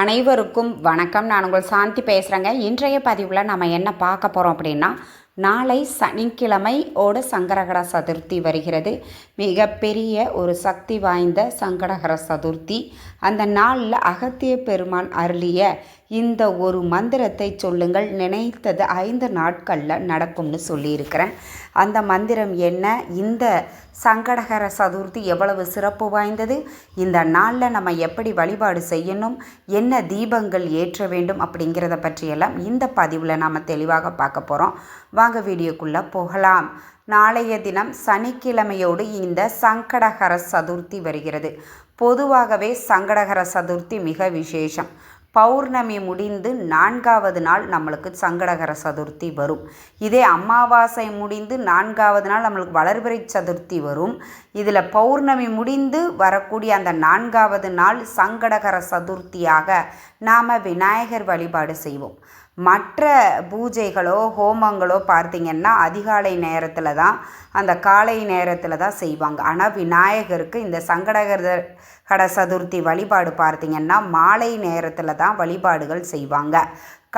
அனைவருக்கும் வணக்கம். நான் உங்கள் சாந்தி பேசுகிறேங்க இன்றைய பதிவில் நம்ம என்ன பார்க்க போகிறோம் அப்படின்னா நாளை சனிக்கிழமை ஓட சங்கடகர சதுர்த்தி வருகிறது. மிகப்பெரிய ஒரு சக்தி வாய்ந்த சங்கடகர சதுர்த்தி. அந்த நாளில் அகத்திய பெருமான் அருளிய இந்த ஒரு மந்திரத்தை சொல்லுங்கள். நினைத்தது ஐந்து நாட்களில் நடக்கும்னு சொல்லியிருக்கிறேன். அந்த மந்திரம் என்ன? இந்த சங்கடகர சதுர்த்தி எவ்வளவு சிறப்பு வாய்ந்தது? இந்த நாளில் நம்ம எப்படி வழிபாடு செய்யணும்? என்ன தீபங்கள் ஏற்ற வேண்டும்? அப்படிங்கிறத பற்றியெல்லாம் இந்த பதிவில் நாம் தெளிவாக பார்க்க போகிறோம் வாங்க வீடியோக்குள்ளே போகலாம். நாளைய தினம் சனிக்கிழமையோடு இந்த சங்கடகர சதுர்த்தி வருகிறது. பொதுவாகவே சங்கடகர சதுர்த்தி மிக விசேஷம். பௌர்ணமி முடிந்து நான்காவது நாள் நம்மளுக்கு சங்கடகர சதுர்த்தி வரும். இதே அமாவாசை முடிந்து நான்காவது நாள் நம்மளுக்கு வளர்பிறை சதுர்த்தி வரும். இதில் பௌர்ணமி முடிந்து வரக்கூடிய அந்த நான்காவது நாள் சங்கடகர சதுர்த்தியாக நாம் விநாயகர் வழிபாடு செய்வோம். மற்ற பூஜைகளோ ஹோமங்களோ பார்த்திங்கன்னா அதிகாலை நேரத்தில் தான் அந்த காலை நேரத்தில் தான் செய்வாங்க. ஆனால் விநாயகருக்கு இந்த சங்கடகர கட சதுர்த்தி வழிபாடு பார்த்திங்கன்னா மாலை நேரத்தில் தான் வழிபாடுகள் செய்வாங்க.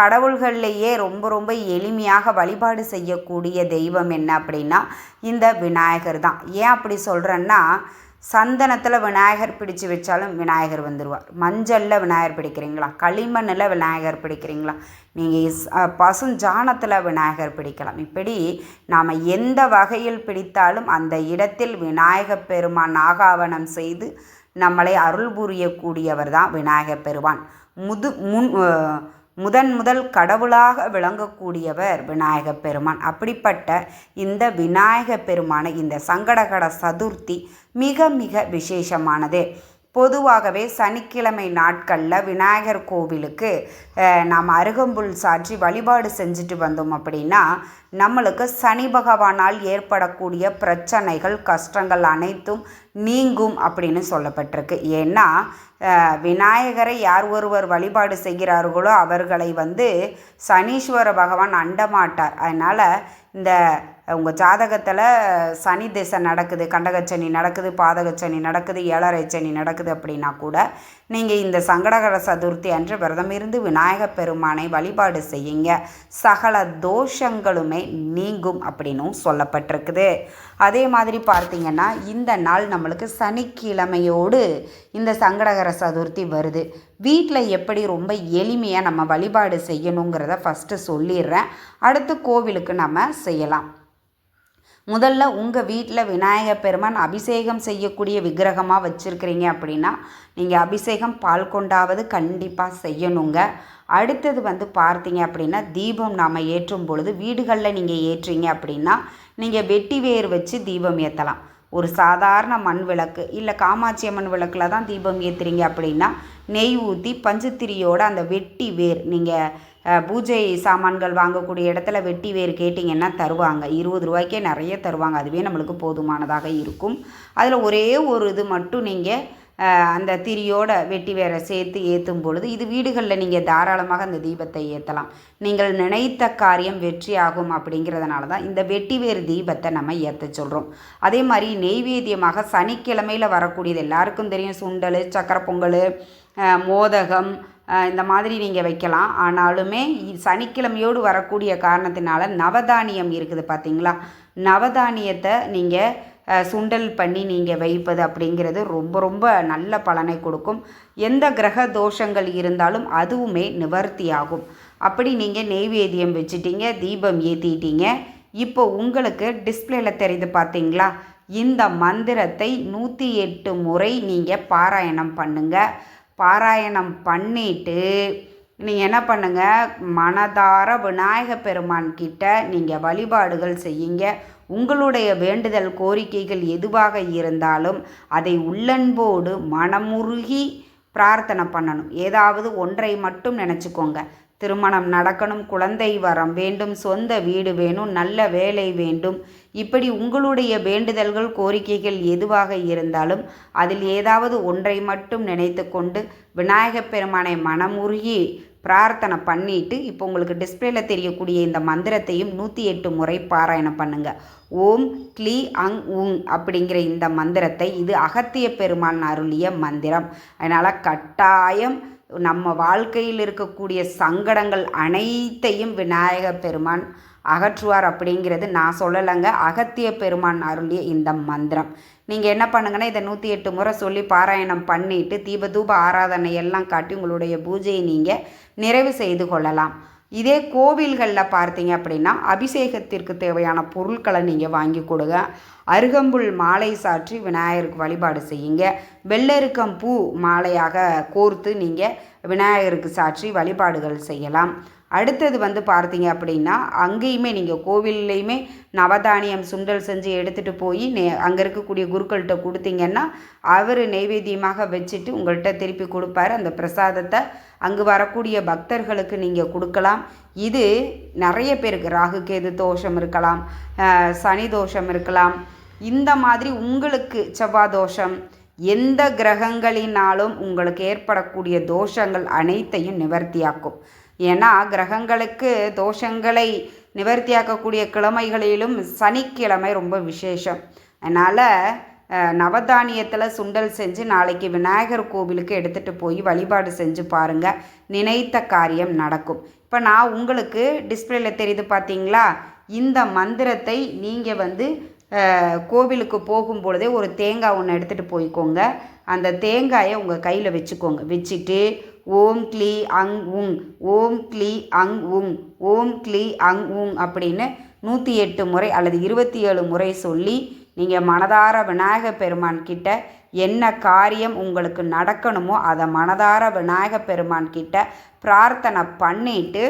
கடவுள்கள்லேயே ரொம்ப ரொம்ப எளிமையாக வழிபாடு செய்யக்கூடிய தெய்வம் என்ன அப்படின்னா இந்த விநாயகர் தான். ஏன் அப்படி சொல்கிறேன்னா சந்தனத்தில் விநாயகர் பிடிச்சு வச்சாலும் விநாயகர் வந்துடுவார் மஞ்சளில் விநாயகர் பிடிக்கிறீங்களா? களிமண்ணில் விநாயகர் பிடிக்கிறீங்களா? நீங்கள் பசுஞ்சாணத்தில் விநாயகர் பிடிக்கலாம். இப்படி நாம் எந்த வகையில் பிடித்தாலும் அந்த இடத்தில் விநாயகப் பெருமான் நாகாவனம் செய்து நம்மளை அருள் புரியக்கூடியவர் தான் விநாயகப் பெருமான். முது முன் முதன் முதல் கடவுளாக விளங்கக்கூடியவர் விநாயக பெருமான். அப்படிப்பட்ட இந்த விநாயக பெருமான இந்த சங்கடகட சதுர்த்தி மிக மிக விசேஷமானது. பொதுவாகவே சனிக்கிழமை நாட்களில் விநாயகர் கோவிலுக்கு நாம் அருகம்புல் சாற்றி வழிபாடு செஞ்சுட்டு வந்தோம் அப்படின்னா நம்மளுக்கு சனி பகவானால் ஏற்படக்கூடிய பிரச்சனைகள் கஷ்டங்கள் அனைத்தும் நீங்கும் அப்படின்னு சொல்லப்பட்டிருக்கு. ஏன்னா விநாயகரை யார் ஒருவர் வழிபாடு செய்கிறார்களோ அவர்களை வந்து சனீஸ்வர பகவான் அண்டமாட்டார். அதனால் இந்த உங்கள் ஜாதகத்தில் சனி திசை நடக்குது கண்டகச்சனி நடக்குது பாதகச்சனி நடக்குது ஏழரை சனி நடக்குது அப்படின்னா கூட நீங்கள் இந்த சங்கடகர சதுர்த்தி அன்று விரதம் இருந்து விநாயகப் பெருமானை வழிபாடு செய்யுங்க. சகல தோஷங்களுமே நீங்கும் அப்படின்னும் சொல்லப்பட்டிருக்குது. அதே மாதிரி பார்த்தீங்கன்னா இந்த நாள் நம்மளுக்கு சனிக்கிழமையோடு இந்த சங்கடகர சதுர்த்தி வருது. வீட்டில் எப்படி ரொம்ப எளிமையாக நம்ம வழிபாடு செய்யணுங்கிறத ஃபஸ்ட்டு சொல்லிடுறேன். அடுத்து கோவிலுக்கு நம்ம செய்யலாம். முதல்ல உங்கள் வீட்டில் விநாயகர் பெருமான் அபிஷேகம் செய்யக்கூடிய விக்கிரகமாக வச்சுருக்கிறீங்க அப்படின்னா நீங்கள் அபிஷேகம் பால் கொண்டாவது கண்டிப்பாக செய்யணுங்க. அடுத்தது வந்து பார்த்தீங்க அப்படின்னா தீபம் நாம் ஏற்றும் பொழுது வீடுகளில் நீங்கள் ஏற்றீங்க அப்படின்னா நீங்கள் வெட்டி வேர் வச்சு தீபம் ஏற்றலாம் ஒரு சாதாரண மண் விளக்கு இல்லை காமாட்சி அம்மன் விளக்கில் தான் தீபம் ஏற்றுறீங்க அப்படின்னா நெய் ஊற்றி பஞ்சுத்திரியோட அந்த வெட்டி வேர் நீங்கள் பூஜை சாமான்கள் வாங்கக்கூடிய இடத்துல வெட்டி வேர் கேட்டிங்கன்னா தருவாங்க. இருபது ரூபாய்க்கே நிறைய தருவாங்க. அதுவே நம்மளுக்கு போதுமானதாக இருக்கும். அதில் ஒரே ஒரு இது மட்டும் நீங்கள் அந்த திரியோட வெட்டி வேற சேர்த்து ஏற்றும் பொழுது இது வீடுகளில் நீங்கள் தாராளமாக அந்த தீபத்தை ஏற்றலாம் நீங்கள் நினைத்த காரியம் வெற்றியாகும் அப்படிங்கிறதுனால தான் இந்த வெட்டி வேறு தீபத்தை நம்ம ஏற்ற சொல்கிறோம் அதே மாதிரி நெய்வேத்தியமாக சனிக்கிழமையில் வரக்கூடியது எல்லாருக்கும் தெரியும். சுண்டல் சக்கரை பொங்கல் மோதகம் இந்த மாதிரி நீங்கள் வைக்கலாம். ஆனாலுமே சனிக்கிழமையோடு வரக்கூடிய காரணத்தினால நவதானியம் இருக்குது பார்த்தீங்களா நவதானியத்தை நீங்கள் சுண்டல் பண்ணி நீங்கள் வைப்பது அப்படிங்கிறது ரொம்ப ரொம்ப நல்ல பலனை கொடுக்கும். எந்த கிரக தோஷங்கள் இருந்தாலும் அதுவுமே நிவர்த்தியாகும். அப்படி நீங்கள் நெய்வேத்தியம் வச்சுட்டீங்க தீபம் ஏற்றிட்டீங்க இப்போ உங்களுக்கு டிஸ்பிளேல தெரியுது பார்த்தீங்களா? இந்த மந்திரத்தை நூற்றி எட்டு முறை நீங்கள் பாராயணம் பண்ணுங்கள் பாராயணம் பண்ணிவிட்டு நீங்கள் என்ன பண்ணுங்கள் மனதார விநாயக பெருமான் கிட்ட நீங்கள் வழிபாடுகள் செய்யுங்க. உங்களுடைய வேண்டுதல் கோரிக்கைகள் எதுவாக இருந்தாலும் அதை உள்ளன்போடு மனமுருகி பிரார்த்தனை பண்ணணும். ஏதாவது ஒன்றை மட்டும் நினச்சிக்கோங்க. திருமணம் நடக்கணும் குழந்தை வரம் வேண்டும் சொந்த வீடு வேணும் நல்ல வேலை வேண்டும். இப்படி உங்களுடைய வேண்டுதல்கள் கோரிக்கைகள் எதுவாக இருந்தாலும் அதில் ஏதாவது ஒன்றை மட்டும் நினைத்து கொண்டு விநாயகப் பெருமானை மனமுருகி பிரார்த்தனை பண்ணிட்டு இப்போ உங்களுக்கு டிஸ்பிளேல தெரியக்கூடிய இந்த மந்திரத்தையும் நூற்றி எட்டு முறை பாராயணம் பண்ணுங்க. ஓம் க்ளீ அங் உங் அப்படிங்கிற இந்த மந்திரத்தை இது அகத்திய பெருமான் அருளிய மந்திரம். அதனால் கட்டாயம் நம்ம வாழ்க்கையில் இருக்கக்கூடிய சங்கடங்கள் அனைத்தையும் விநாயகப் பெருமான் அகற்றுவார் அப்படிங்கிறது நான் சொல்லலைங்க. அகத்திய பெருமான் அருளிய இந்த மந்திரம். நீங்கள் என்ன பண்ணுங்கன்னா இதை நூற்றி எட்டு முறை சொல்லி பாராயணம் பண்ணிவிட்டு தீப தூப ஆராதனை எல்லாம் காட்டி உங்களுடைய பூஜையை நீங்கள் நிறைவு செய்து கொள்ளலாம். இதே கோவில்களில் பார்த்தீங்க அப்படின்னா அபிஷேகத்திற்கு தேவையான பொருட்களை நீங்கள் வாங்கி கொடுங்க. அருகம்புல் மாலை சாற்றி விநாயகருக்கு வழிபாடு செய்யுங்க. வெள்ளருக்கம் பூ மாலையாக கோர்த்து நீங்கள் விநாயகருக்கு சாற்றி வழிபாடுகள் செய்யலாம். அடுத்தது வந்து பார்த்தீங்க அப்படின்னா அங்கேயுமே நீங்கள் கோவில்லையுமே நவதானியம் சுண்டல் செஞ்சு எடுத்துகிட்டு போய் நே அங்கே இருக்கக்கூடிய குருக்கள்கிட்ட கொடுத்தீங்கன்னா அவர் நெய்வேத்தியமாக வச்சுட்டு உங்கள்கிட்ட திருப்பி கொடுப்பாரு. அந்த பிரசாதத்தை அங்கு வரக்கூடிய பக்தர்களுக்கு நீங்கள் கொடுக்கலாம். இது நிறைய பேருக்கு ராகு கேது தோஷம் இருக்கலாம் சனி தோஷம் இருக்கலாம். இந்த மாதிரி உங்களுக்கு செவ்வாய் தோஷம் எந்த கிரகங்களினாலும் உங்களுக்கு ஏற்படக்கூடிய தோஷங்கள் அனைத்தையும் நிவர்த்தியாக்கும். ஏன்னா கிரகங்களுக்கு தோஷங்களை நிவர்த்தியாக்கக்கூடிய கிழமைகளிலும் சனிக்கிழமை ரொம்ப விசேஷம். அதனால் நவதானியத்தில் சுண்டல் செஞ்சு நாளைக்கு விநாயகர் கோவிலுக்கு எடுத்துகிட்டு போய் வழிபாடு செஞ்சு பாருங்கள் நினைத்த காரியம் நடக்கும். இப்போ நான் உங்களுக்கு டிஸ்பிளேல தெரியுது பார்த்தீங்களா இந்த மந்திரத்தை நீங்கள் வந்து கோவிலுக்கு போகும் பொழுதே ஒரு தேங்காய் ஒன்று எடுத்துகிட்டு போய்க்கோங்க. அந்த தேங்காயை உங்கள் கையில் வச்சுக்கோங்க. வச்சுட்டு ஓம் க்ளீ அங் உங் ஓம் க்ளீ அங் உங் ஓம் க்ளீ அங் உங் அப்படின்னு நூற்றி எட்டு முறை அல்லது இருபத்தி ஏழு முறை சொல்லி நீங்கள் மனதார விநாயக பெருமான் கிட்ட என்ன காரியம் உங்களுக்கு நடக்கணுமோ அதை மனதார விநாயக பெருமான் கிட்ட பிரார்த்தனை பண்ணிவிட்டு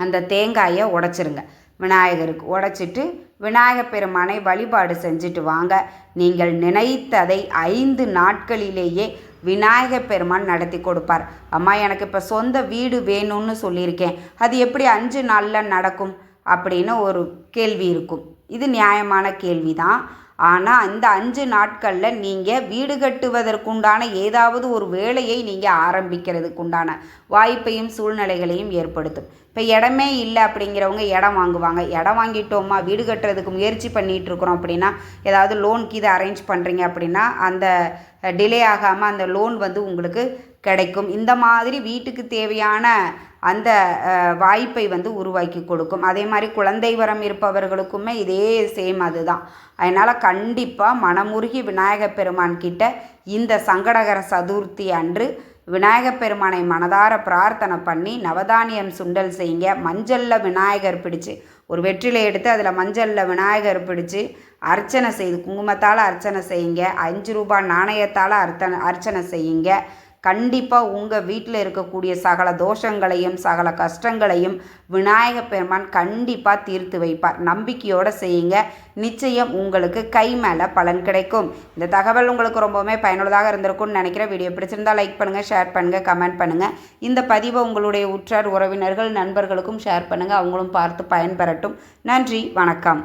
அந்த தேங்காயை உடைச்சிருங்க. விநாயகருக்கு உடைச்சிட்டு விநாயக பெருமானை வழிபாடு செஞ்சுட்டு வாங்க. நீங்கள் நினைத்ததை ஐந்து நாட்களிலேயே விநாயக பெருமான் நடத்தி கொடுப்பார். அம்மா எனக்கு இப்போ சொந்த வீடு வேணும்னு சொல்லியிருக்கேன். அது எப்படி அஞ்சு நாளில் நடக்கும் அப்படின்னு ஒரு கேள்வி இருக்கும். இது நியாயமான கேள்விதான். ஆனால் இந்த அஞ்சு நாட்களில் நீங்கள் வீடு கட்டுவதற்குண்டான ஏதாவது ஒரு வேலையை நீங்கள் ஆரம்பிக்கிறதுக்குண்டான வாய்ப்பையும் சூழ்நிலைகளையும் ஏற்படுத்தும். இப்போ இடமே இல்லை அப்படிங்கிறவங்க இடம் வாங்குவாங்க. இடம் வாங்கிட்டோமா? வீடு கட்டுறதுக்கு முயற்சி பண்ணிகிட்ருக்குறோம் அப்படின்னா ஏதாவது லோனுக்கு இதை அரேஞ்ச் பண்ணுறீங்க அப்படின்னா அந்த டிலே ஆகாமல் அந்த லோன் வந்து உங்களுக்கு கிடைக்கும். இந்த மாதிரி வீட்டுக்கு தேவையான அந்த வாய்ப்பை வந்து உருவாக்கி கொடுக்கும். அதே மாதிரி குழந்தை வரம் இருப்பவர்களுக்குமே இதே சேம் அதுதான். அதனால் கண்டிப்பாக மனமுருகி விநாயகப் பெருமான் கிட்ட இந்த சங்கடகர சதுர்த்தி அன்று விநாயகப் பெருமானை மனதார பிரார்த்தனை பண்ணி நவதானியம் சுண்டல் செய்யுங்க. மஞ்சளில் விநாயகர் பிடிச்சு ஒரு வெற்றிலை எடுத்து அதில் மஞ்சளில் விநாயகர் பிடிச்சு அர்ச்சனை செய்து குங்குமத்தால் அர்ச்சனை செய்யுங்க. அஞ்சு ரூபாய் நாணயத்தால் அர்த்தனை அர்ச்சனை செய்யுங்க. கண்டிப்பாக உங்கள் வீட்டில் இருக்கக்கூடிய சகல தோஷங்களையும் சகல கஷ்டங்களையும் விநாயக பெருமான் கண்டிப்பாக தீர்த்து வைப்பார். நம்பிக்கையோடு செய்யுங்க. நிச்சயம் உங்களுக்கு கை மேலே பலன் கிடைக்கும். இந்த தகவல் உங்களுக்கு ரொம்பவுமே பயனுள்ளதாக இருந்திருக்கும்னு நினைக்கிறேன். வீடியோ பிடிச்சிருந்தால் லைக் பண்ணுங்கள் ஷேர் பண்ணுங்கள் கமெண்ட் பண்ணுங்கள் இந்த பதிவை உங்களுடைய உற்றார் உறவினர்கள் நண்பர்களுக்கும் ஷேர் பண்ணுங்கள் அவங்களும் பார்த்து பயன்பெறட்டும். நன்றி வணக்கம்.